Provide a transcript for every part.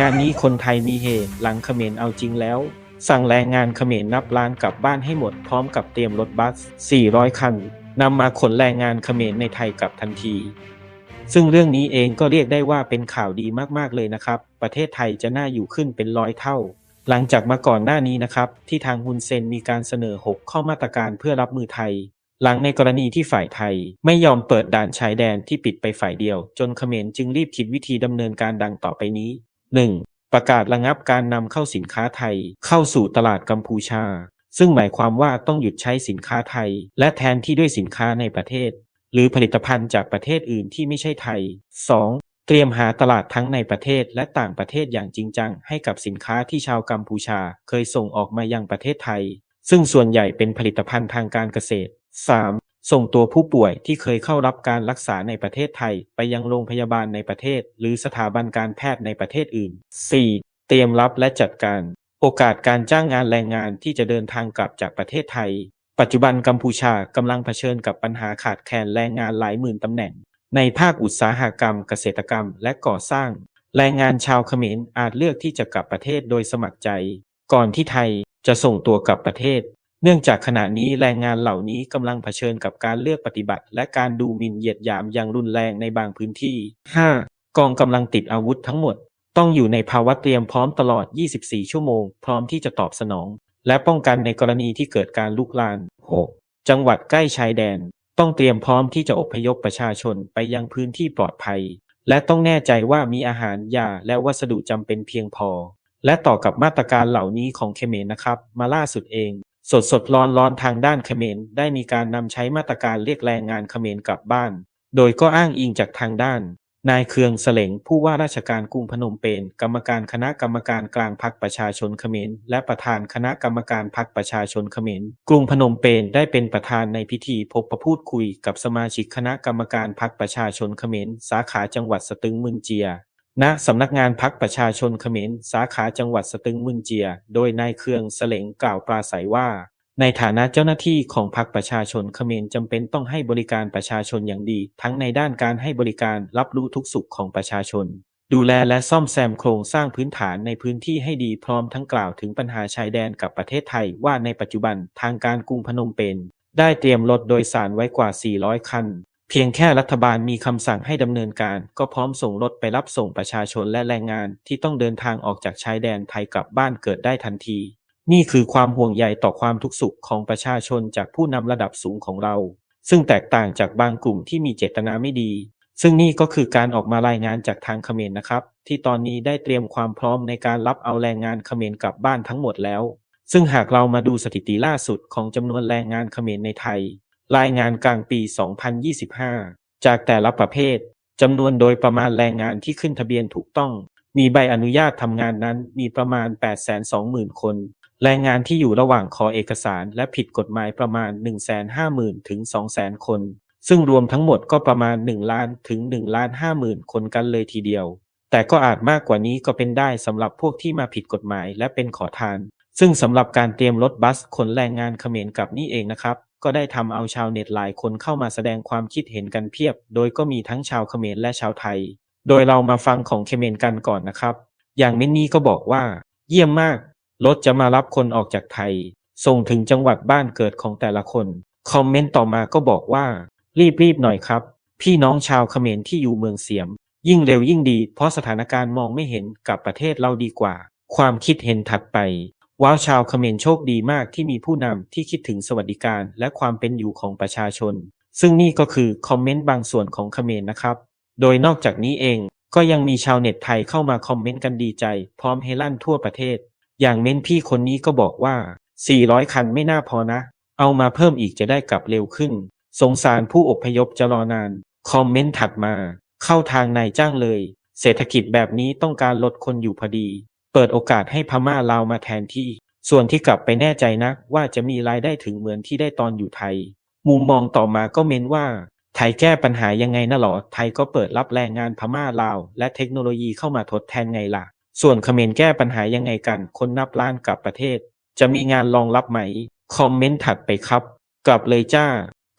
งานนี้คนไทยมีเฮหลังเขมรเอาจริงแล้ว สั่งแรงงานเขมรนับล้านกลับบ้านให้หมดพร้อมกับเตรียมรถบัส 400 คันนำมาขนแรงงานเขมรในไทยกลับทันที ซึ่งเรื่องนี้เองก็เรียกได้ว่าเป็นข่าวดีมากๆเลยนะครับ ประเทศไทยจะน่าอยู่ขึ้นเป็นร้อยเท่า หลังจากมาก่อนหน้านี้นะครับ ที่ทางฮุนเซนมีการเสนอ 6 ข้อมาตรการเพื่อรับมือไทย หลังในกรณีที่ฝ่ายไทย ไม่ยอมเปิดด่านชายแดนที่ปิดไปฝ่ายเดียว จนเขมรจึงรีบคิดวิธีดำเนินการดังต่อไปนี้ 1. ประกาศระงับการนำเข้าสินค้าไทย เข้าสู่ตลาดกัมพูชา ซึ่งหมายความว่าต้องหยุดใช้สินค้าไทย และแทนที่ด้วยสินค้าในประเทศ หรือผลิตภัณฑ์จากประเทศอื่นที่ไม่ใช่ไทย 2. เตรียมหาตลาดทั้งในประเทศและต่างประเทศอย่างจริงจัง ให้กับสินค้าที่ชาวกัมพูชา เคยส่งออกมายังประเทศไทย ซึ่งส่วนใหญ่เป็นผลิตภัณฑ์ทางการเกษตร 3. ส่งตัวผู้ป่วยที่เคยเข้ารับการรักษาในประเทศไทย ไปยังโรงพยาบาลในประเทศ หรือสถาบันการแพทย์ในประเทศอื่น 4. เตรียมรับและจัดการ โอกาสการจ้างงานแรงงานที่จะเดินทางกลับจากประเทศไทย ปัจจุบันกัมพูชากำลังเผชิญกับปัญหาขาดแคลนแรงงานหลายหมื่นตำแหน่ง ในภาคอุตสาหกรรม เกษตรกรรม และก่อสร้าง แรงงานชาวเขมรอาจเลือกที่จะกลับประเทศโดยสมัครใจ ก่อนที่ไทยจะส่งตัวกลับประเทศ เนื่องจากขณะนี้แรงงานเหล่านี้กำลังเผชิญกับการเลือกปฏิบัติ และการดูหมิ่นเหยียดหยามอย่างรุนแรงในบางพื้นที่ 5. กองกำลังติดอาวุธทั้งหมด ต้องอยู่ในภาวะเตรียมพร้อมตลอด 24 ชั่วโมง พร้อมที่จะตอบสนอง และป้องกันในกรณีที่เกิดการลุกลาม 6. จังหวัดใกล้ชายแดน ต้องเตรียมพร้อมที่จะอพยพประชาชนไปยังพื้นที่ปลอดภัย และต้องแน่ใจว่ามีอาหารยาและวัสดุจำเป็นเพียงพอ และต่อกับมาตรการเหล่านี้ของเขมรนะครับ มาล่าสุดเอง สดสดร้อนร้อนทางด้านเขมรได้มีการนำใช้มาตรการเรียกแรงงานเขมรกลับบ้าน โดยก็อ้างอิงจากทางด้าน นายเคืองเสลงผู้ว่าราชการกรุงพนมเปญกรรมการคณะกรรมการกลางพรรคประชาชนเขมรและประธานคณะกรรมการพรรคประชาชนเขมรกรุงพนมเปญได้เป็นประธานในพิธีพบประพูดคุยกับสมาชิกคณะกรรมการพรรคประชาชนเขมรสาขาจังหวัดสตึงมึนเจีย ณสำนักงานพักประชาชนเขมรสาขาจังหวัดสตึงมึนเจีย โดยนายเครืองเสลงกล่าวปราศัยว่า ในฐานะเจ้าหน้าที่ของพรรคประชาชนเขมรจำเป็นต้องให้บริการประชาชนอย่างดี ทั้งในด้านการให้บริการรับรู้ทุกสุขของประชาชน ดูแลและซ่อมแซมโครงสร้างพื้นฐานในพื้นที่ให้ดีพร้อมทั้งกล่าวถึงปัญหาชายแดนกับประเทศไทยว่าในปัจจุบันทางการกรุงพนมเปญได้เตรียมรถโดยสารไว้กว่า 400 คัน พียงแค่รัฐบาลมีคำสั่งให้ดำเนินการ ก็พร้อมส่งรถไปรับส่งประชาชนและแรงงานที่ต้องเดินทางออกจากชายแดนไทยกลับบ้านเกิดได้ทันที นี่คือความห่วงใยต่อความทุกข์สุขของประชาชนจากผู้นำระดับสูงของเรา ซึ่งแตกต่างจากบางกลุ่มที่มีเจตนาไม่ดี ซึ่งนี่ก็คือการออกมารายงานจากทางเขมรนะครับ ที่ตอนนี้ได้เตรียมความพร้อมในการรับเอาแรงงานเขมรกลับบ้านทั้งหมดแล้ว ซึ่งหากเรามาดูสถิติล่าสุดของจำนวนแรงงานเขมรในไทย รายงานกลางปี 2025 จากแต่ละประเภทจำนวนโดยประมาณแรงงานที่ขึ้นทะเบียนถูกต้อง มีใบอนุญาตทำงานนั้นมีประมาณ 820,000 คน แรงงานที่อยู่ระหว่างขอเอกสารและผิดกฎหมายประมาณ 150,000 ถึง 200,000 คน ซึ่งรวมทั้งหมดก็ประมาณ 1 ล้านถึง1ล้าน50,000 คนกันเลยทีเดียว แต่ก็อาจมากกว่านี้ก็เป็นได้สำหรับพวกที่มาผิดกฎหมายและเป็นขอทาน ซึ่งสำหรับการเตรียมรถบัสขนแรงงานเขมรกลับนี่เองนะครับ ก็ได้ทำเอาชาวเน็ตหลายคนเข้ามาแสดงความคิดเห็นกันเพียบ โดยก็มีทั้งชาวเขมรและชาวไทย โดยเรามาฟังของเขมรกันก่อนนะครับ อย่างเมนนี่ก็บอกว่า เยี่ยมมาก รถจะมารับคนออกจากไทย ส่งถึงจังหวัดบ้านเกิดของแต่ละคน คอมเมนต์ต่อมาก็บอกว่า รีบๆหน่อยครับ พี่น้องชาวเขมรที่อยู่เมืองเสียม ยิ่งเร็วยิ่งดี เพราะสถานการณ์มองไม่เห็นกับประเทศเราดีกว่า ความคิดเห็นถัดไป ว้าวชาวเขมรโชคดีมากที่มีผู้นำที่คิดถึงสวัสดิการและความเป็นอยู่ของประชาชน ซึ่งนี่ก็คือคอมเมนต์บางส่วนของเขมรนะครับ โดยนอกจากนี้เองก็ยังมีชาวเน็ตไทยเข้ามาคอมเมนต์กันดีใจ พร้อมเฮลั่นทั่วประเทศ อย่างเม้นพี่คนนี้ก็บอกว่า 400 คันไม่น่าพอนะ เอามาเพิ่มอีกจะได้กลับเร็วขึ้น สงสารผู้อพยพจะรอนาน คอมเมนต์ถัดมา เข้าทางนายจ้างเลย เศรษฐกิจแบบนี้ต้องการลดคนอยู่พอดี เปิดโอกาสให้พม่าลาวมาแทนที่ ส่วนที่กลับไปแน่ใจนักว่าจะมีรายได้ถึงเหมือนที่ได้ตอนอยู่ไทย มุมมองต่อมาก็เม้นว่า ไทยแก้ปัญหายังไงนะหรอ ไทยก็เปิดรับแรงงานพม่าลาว และเทคโนโลยีเข้ามาทดแทนไงล่ะ ส่วนเขมรแก้ปัญหายังไงกัน คนนับล้านกลับประเทศ จะมีงานรองรับไหม คอมเมนต์ถัดไปครับ กลับเลยจ้า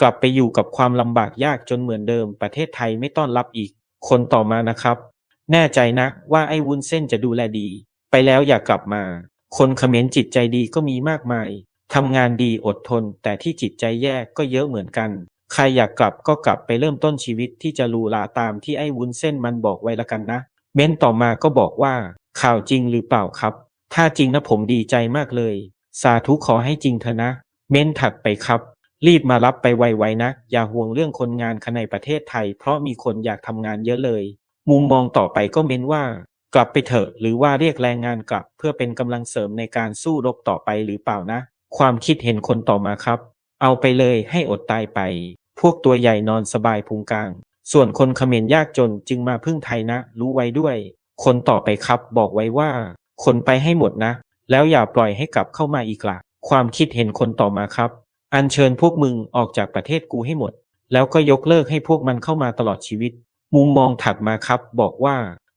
กลับไปอยู่กับความลำบากยากจนเหมือนเดิม ประเทศไทยไม่ต้อนรับอีก คนต่อมานะครับ แน่ใจนะว่าไอ้วุ้นเส้นจะดูแลดี ไปแล้วอย่ากลับมา คนเขมรจิตใจดีก็มีมากมายทำงานดีอดทน แต่ที่จิตใจแย่ก็เยอะเหมือนกัน ใครอยากกลับก็กลับไปเริ่มต้นชีวิตที่จะรูลาตามที่ไอ้วุ้นเส้นมันบอกไว้ละกันนะ เม้นต่อมาก็บอกว่า ข่าวจริงหรือเปล่าครับ ถ้าจริงนะผมดีใจมากเลย สาธุขอให้จริงเถอะนะ เม้นถัดไปครับ รีบมารับไปไวๆนะ อย่าห่วงเรื่องคนงานภายในประเทศไทย เพราะมีคนอยากทำงานเยอะเลย มุมมองต่อไปก็เม้นว่า กลับไปเถอะหรือว่าเรียกแรงงานกลับ เพื่อเป็นกำลังเสริมในการสู้รบต่อไปหรือเปล่านะ ความคิดเห็นคนต่อมาครับ เอาไปเลยให้อดตายไป พวกตัวใหญ่นอนสบายพุงกลาง ส่วนคนเขมรยากจนจึงมาพึ่งไทยนะ รู้ไว้ด้วย คนต่อไปครับบอกไว้ว่า คนไปให้หมดนะ แล้วอย่าปล่อยให้กลับเข้ามาอีกละความคิดเห็นคนต่อมาครับ อัญเชิญพวกมึงออกจากประเทศกูให้หมด แล้วก็ยกเลิกให้พวกมันเข้ามาตลอดชีวิต มุมมองถัดมาครับ บอกว่า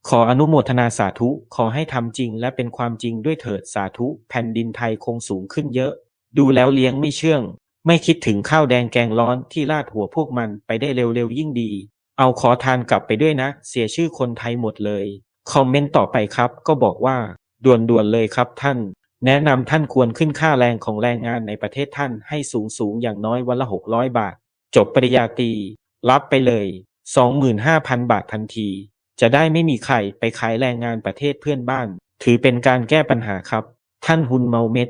ขออนุโมทนาสาธุ ขอให้ทำจริงและเป็นความจริงด้วยเถิดสาธุ แผ่นดินไทยคงสูงขึ้นเยอะ ดูแล้วเลี้ยงไม่เชื่อง ไม่คิดถึงข้าวแดงแกงร้อนที่ลาดหัวพวกมันไปได้เร็วๆยิ่งดี เอาขอทานกลับไปด้วยนะ เสียชื่อคนไทยหมดเลย คอมเมนต์ต่อไปครับ ก็บอกว่าด่วนๆเลยครับท่าน แนะนำท่านควรขึ้นค่าแรงของแรงงานในประเทศท่านให้สูงๆอย่างน้อยวันละ600 บาท จบปริญญาตรีรับไปเลย 25,000 บาททันที จะได้ไม่มีใครไปขายแรงงานประเทศเพื่อนบ้าน ถือเป็นการแก้ปัญหาครับ ท่านฮุนเมาเม็ด